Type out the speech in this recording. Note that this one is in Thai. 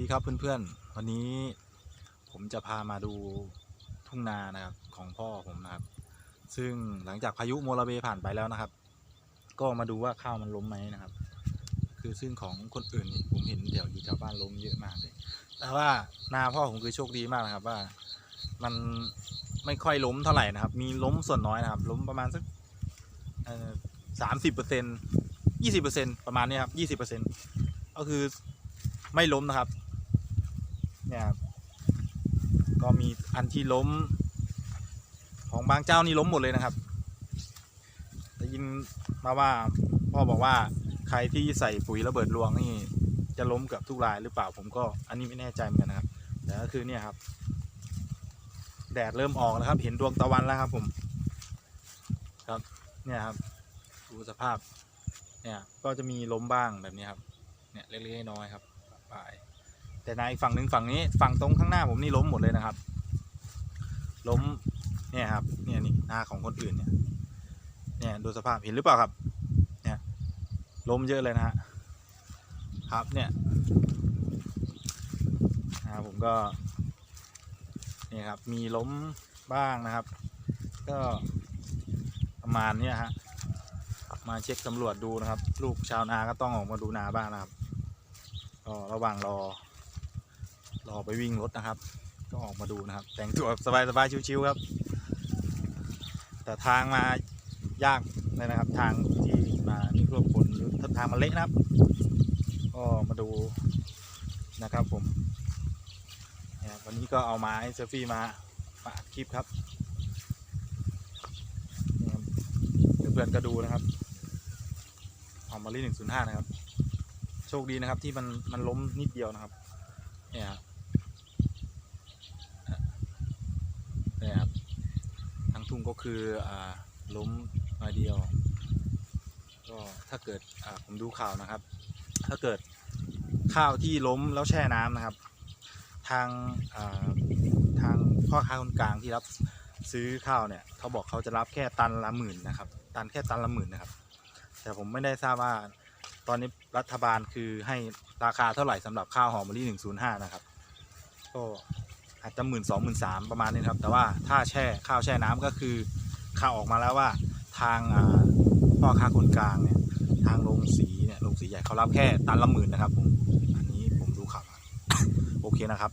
ดีครับเพื่อนๆ วันนี้ผมจะพามาดูทุ่งนานะครับของพ่อผมนะครับ ซึ่งหลังจากพายุโมราเบผ่านไปแล้วนะครับ ก็มาดูว่าข้าวมันล้มไหมนะครับ คือซึ่งของคนอื่นนี่ผมเห็นแถวอยู่แถวบ้านล้มเยอะมากเลย แต่ว่านาพ่อผมคือโชคดีมากนะครับว่ามันไม่ค่อยล้มเท่าไหร่นะครับ มีล้มส่วนน้อยนะครับ ล้มประมาณสักสามสิบเปอร์เซ็นยี่สิบเปอร์เซ็นประมาณนี้ครับยี่สิบเปอร์เซ็นก็คือไม่ล้มนะครับ เนี่ยก็มีอันที่ล้ม ของบางเจ้านี่ล้มหมดเลยนะครับได้ยินมาว่าพ่อบอกว่าใครที่ใส่ปุ๋ยระเบิดรวงนี่จะล้มเกือบทุกรายหรือเปล่าผมก็อันนี้ไม่แน่ใจเหมือนกันนะครับ แต่ก็คือเนี่ยครับ แดดเริ่มออกแล้วครับ เห็นดวงตะวันแล้วครับ ผม ครับเนี่ยครับดูสภาพ เนี่ยก็จะมีล้มบ้างแบบนี้ครับ เนี่ยเล็กๆน้อยๆครับปลาย แต่ในอีกฝั่งหนึ่งฝั่งนี้ฝั่งตรงข้างหน้าผมนี่ล้มหมดเลยนะครับ ล้มเนี่ยครับเนี่ยนี่หน้าของคนอื่นเนี่ยเนี่ยดูสภาพเห็นหรือเปล่าครับ เนี่ยล้มเยอะเลยนะฮะครับเนี่ยนะครับผมก็เนี่ยครับมีล้มบ้างนะครับ ก็ประมาณเนี้ยฮะมาเช็คสำรวจดูนะครับ ลูกชาวนาก็ต้องออกมาดูนาบ้างนะครับก็ระหว่างรอ รอไปวิ่งรถนะครับ ก็ออกมาดูนะครับ แต่งตัวสบายสบายๆชิวๆครับ แต่ทางมายากเลยนะครับ ทางที่มานี่ก็ฝนหรือทางมันเละนะครับ ก็มาดูนะครับผมวันนี้ก็เอาไม้เซลฟี่มาฝากคลิปครับเพื่อนๆก็ดูนะครับออกมาลีหนึ่งศูนย์ห้านะครับ โชคดีนะครับที่มันมันล้มนิดเดียวนะครับนี่ครับเนี่ยครับ ทุ่งก็คืออ่าล้มมาเดียว ก็ถ้าเกิดอ่าผมดูข่าวนะครับ ถ้าเกิดข้าวที่ล้มแล้วแช่น้ำนะครับ ทางอ่าทางพ่อค้าคนกลางที่รับซื้อข้าวเนี่ยเขาบอกเขาจะรับแค่ตันละหมื่นนะครับ ตันแค่ตันละหมื่นนะครับ แต่ผมไม่ได้ทราบว่าตอนนี้รัฐบาลคือให้ราคาเท่าไหร่สำหรับข้าวหอมมะลิหนึ่งศูนย์ห้านะครับ ก็ อาจจะหมื่นสองหมื่นสามประมาณนี้ครับ แต่ว่าถ้าแช่ข้าวแช่น้ำก็คือข่าวออกมาแล้วว่าทางพ่อค้าคนกลางเนี่ยทางโรงสีเนี่ยโรงสีใหญ่เขารับแค่ตันละหมื่นนะครับผมอันนี้ผมดูข่าวโอเคนะครับ